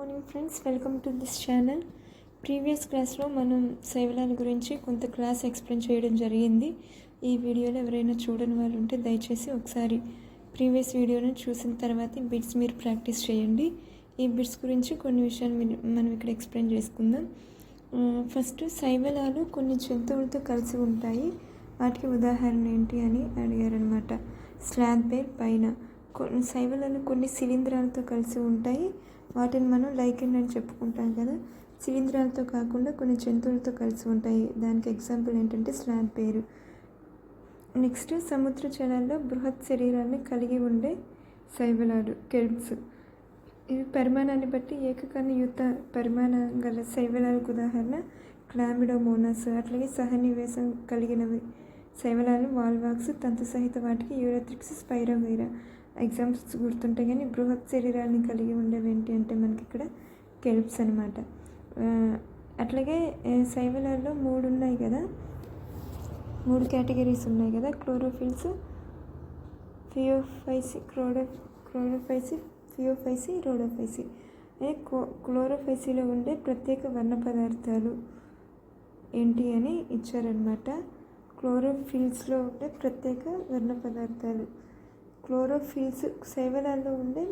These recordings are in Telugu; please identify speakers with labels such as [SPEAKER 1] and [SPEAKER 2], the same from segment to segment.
[SPEAKER 1] Morning friends welcome to this channel previous క్లాస్లో మనం శైవలాల గురించి కొంత క్లాస్ ఎక్స్ప్లెయిన్ చేయడం జరిగింది. ఈ వీడియోలో ఎవరైనా చూడని వాళ్ళు ఉంటే దయచేసి ఒకసారి ప్రీవియస్ వీడియోను చూసిన తర్వాత బిట్స్ మీరు ప్రాక్టీస్ చేయండి. ఈ బిట్స్ గురించి కొన్ని విషయాలు మీరు- మనం ఇక్కడ ఎక్స్ప్లెయిన్ చేసుకుందాం. ఫస్ట్ శైవలాలు కొన్ని జంతువులతో కలిసి ఉంటాయి. వాటికి ఉదాహరణ ఏంటి అని అడిగారనమాట స్లాబ్ బేర్ పైన. కొన్ని శైవలాలు కొన్ని శిలీంధ్రాలతో కలిసి ఉంటాయి. వాటిని మనం లైకెన్ అని చెప్పుకుంటాం కదా. శిలీంధ్రాలతో కాకుండా కొన్ని జంతువులతో కలిసి ఉంటాయి. దానికి ఎగ్జాంపుల్ ఏంటంటే స్లాబ్ పేరు. నెక్స్ట్ సముద్ర జలాల్లో బృహత్ శరీరాన్ని కలిగి ఉండే శైవలాలు కెల్ప్స్ ఇవి పరిమాణాన్ని బట్టి ఏకకణయుత పరిమాణం గల శైవలాలకు ఉదాహరణ క్లామిడోమోనాస్. అట్లాగే సహనివేశం కలిగినవి శైవలాలు వాల్వాక్స్ తంతు సహిత వాటికి యూరత్రిక్స్ స్పైరోవైరా. ఎగ్జామ్స్ గుర్తుంటాయి కానీ బృహత్ శరీరాన్ని కలిగి ఉండేవి ఏంటి అంటే మనకి ఇక్కడ కెల్ప్స్ అనమాట అట్లాగే శైవలాల్లో మూడు ఉన్నాయి కదా? మూడు కేటగిరీస్ ఉన్నాయి కదా? క్లోరోఫిల్స్ ఫియోఫైసి క్రోడో క్లోరోఫైసి ఫియోఫైసి రోడోఫైసి. అదే క్లోరోఫైసిలో ఉండే ప్రత్యేక వర్ణ పదార్థాలు ఏంటి అని ఇచ్చారనమాట క్లోరోఫిల్స్లో ఉండే ప్రత్యేక వర్ణ పదార్థాలు. క్లోరోఫిల్స్ శైవలాల్లో ఉండే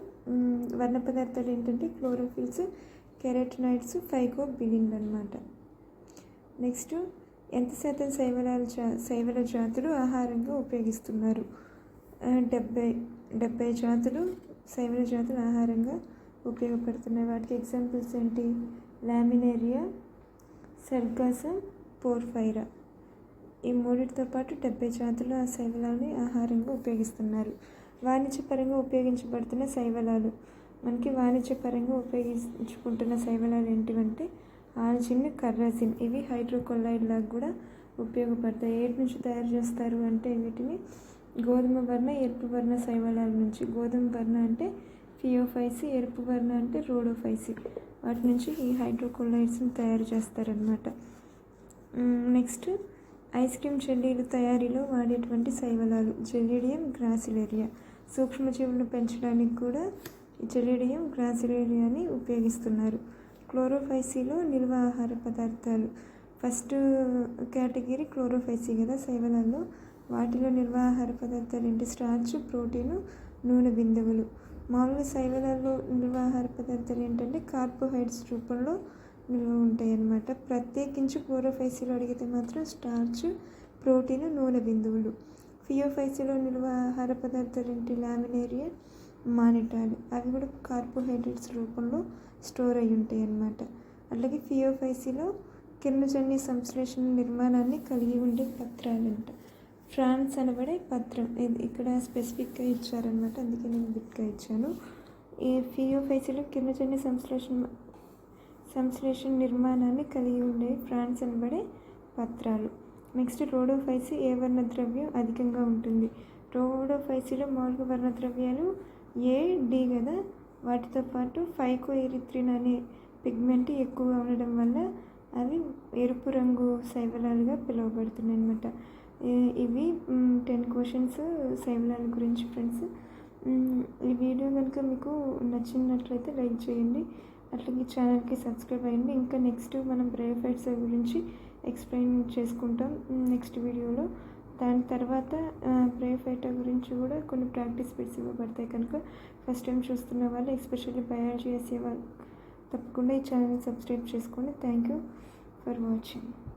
[SPEAKER 1] వర్ణ పదార్థాలు ఏంటంటే క్లోరోఫిల్స్ కెరటనాయిడ్స్ ఫైకో బిలిన్ అనమాట నెక్స్ట్ ఎంత శాతం శైవలాల జా శైవల జాతులు ఆహారంగా ఉపయోగిస్తున్నారు? డెబ్బై డెబ్బై జాతులు శైవల జాతులు ఆహారంగా ఉపయోగపడుతున్నాయి. వాటికి ఎగ్జాంపుల్స్ ఏంటి? Laminaria sargassum porphyra. ఈ మూడింటితో పాటు డెబ్బై జాతులు ఆ శైవలాలని ఆహారంగా ఉపయోగిస్తున్నారు. వాణిజ్యపరంగా ఉపయోగించబడుతున్న శైవలాలు. మనకి వాణిజ్యపరంగా ఉపయోగించుకుంటున్న శైవలాలు ఏంటివంటే ఆల్జిన్ కర్రాజిన్ ఇవి హైడ్రోకొల్లైడ్ లాగా కూడా ఉపయోగపడతాయి. ఏటి నుంచి తయారు చేస్తారు అంటే వీటిని గోధుమ వర్ణ ఎరుపు వర్ణ శైవలాల నుంచి. గోధుమ వర్ణ అంటే ఫియోఫైసి ఎరుపు వర్ణ అంటే రోడోఫైసి. వాటి నుంచి ఈ హైడ్రోకొల్లైడ్స్ని తయారు చేస్తారనమాట నెక్స్ట్ ఐస్ క్రీమ్ జెల్లీలు తయారీలో వాడేటువంటి శైవలాలు. జెలిడియం గ్రాసిలేరియా. సూక్ష్మజీవులను పెంచడానికి కూడా ఈ గ్రాసిలేరియాని ఉపయోగిస్తున్నారు. క్లోరోఫైసీలో నిల్వ ఆహార పదార్థాలు. ఫస్ట్ కేటగిరీ క్లోరోఫైసీ కదా శైవలాల్లో. వాటిలో నిల్వ ఆహార పదార్థాలు ఏంటి? స్టార్చ్ ప్రోటీను నూనె బిందువులు. మామూలుగా శైవలాల్లో నిల్వ ఆహార పదార్థాలు ఏంటంటే కార్బోహైడ్రేట్స్ రూపంలో నిల్వ ఉంటాయి అన్నమాట. ప్రత్యేకించి క్లోరోఫైసీలో అడిగితే మాత్రం స్టార్చ్ ప్రోటీన్ నూనె బిందువులు. ఫియోఫైసీలో నిల్వ ఆహార పదార్థాలు ఏంటి? లామినేరియా మానిటాలు. అవి కూడా కార్బోహైడ్రేట్స్ రూపంలో స్టోర్ అయి ఉంటాయి అన్నమాట. అలాగే ఫియోఫైసీలో కిరణజన్య సంశ్లేషణ నిర్మాణాన్ని కలిగి ఉండే పత్రాలంట ఫ్రాన్స్ అనబడే పత్రం. ఇది ఇక్కడ స్పెసిఫిక్గా ఇచ్చారనమాట అందుకే నేను బిట్గా ఇచ్చాను. ఈ ఫియోఫైసీలో కిరణజన్య సంశ్లేషణ సంశ్లేషణ నిర్మాణాన్ని కలిగి ఉండే ఫ్రాన్స్ అనబడే పత్రాలు. నెక్స్ట్ రోడోఫైసీ ఏ వర్ణద్రవ్యం అధికంగా ఉంటుంది? రోడోఫైసీలో మౌలిక వర్ణ ద్రవ్యాలు ఏ డి కదా? వాటితో పాటు ఫైకో ఎరిత్రిన్ అనే పిగ్మెంట్ ఎక్కువగా ఉండడం వల్ల అవి ఎరుపు రంగు శైవలాలుగా పిలువబడుతున్నాయి అనమాట ఇవి టెన్ క్వశ్చన్స్ శైవలాల గురించి ఫ్రెండ్స్. ఈ వీడియో కనుక మీకు నచ్చినట్లయితే లైక్ చేయండి. అట్లాగే ఛానల్కి సబ్స్క్రైబ్ అయ్యండి. ఇంకా నెక్స్ట్ మనం బ్రేఫైట్స్ గురించి ఎక్స్ప్లెయిన్ చేసుకుంటాం. నెక్స్ట్ వీడియోలో. దాని తర్వాత బ్రేఫైటర్ గురించి కూడా కొన్ని ప్రాక్టీస్ బిట్స్ ఇవ్వబడతాయి కనుక ఫస్ట్ టైం చూస్తున్న వాళ్ళు ఎస్పెషల్లీ బయాలజీ చేసే వాళ్ళు తప్పకుండా ఈ ఛానల్ని సబ్స్క్రైబ్ చేసుకోండి థ్యాంక్ యూ ఫర్ వాచింగ్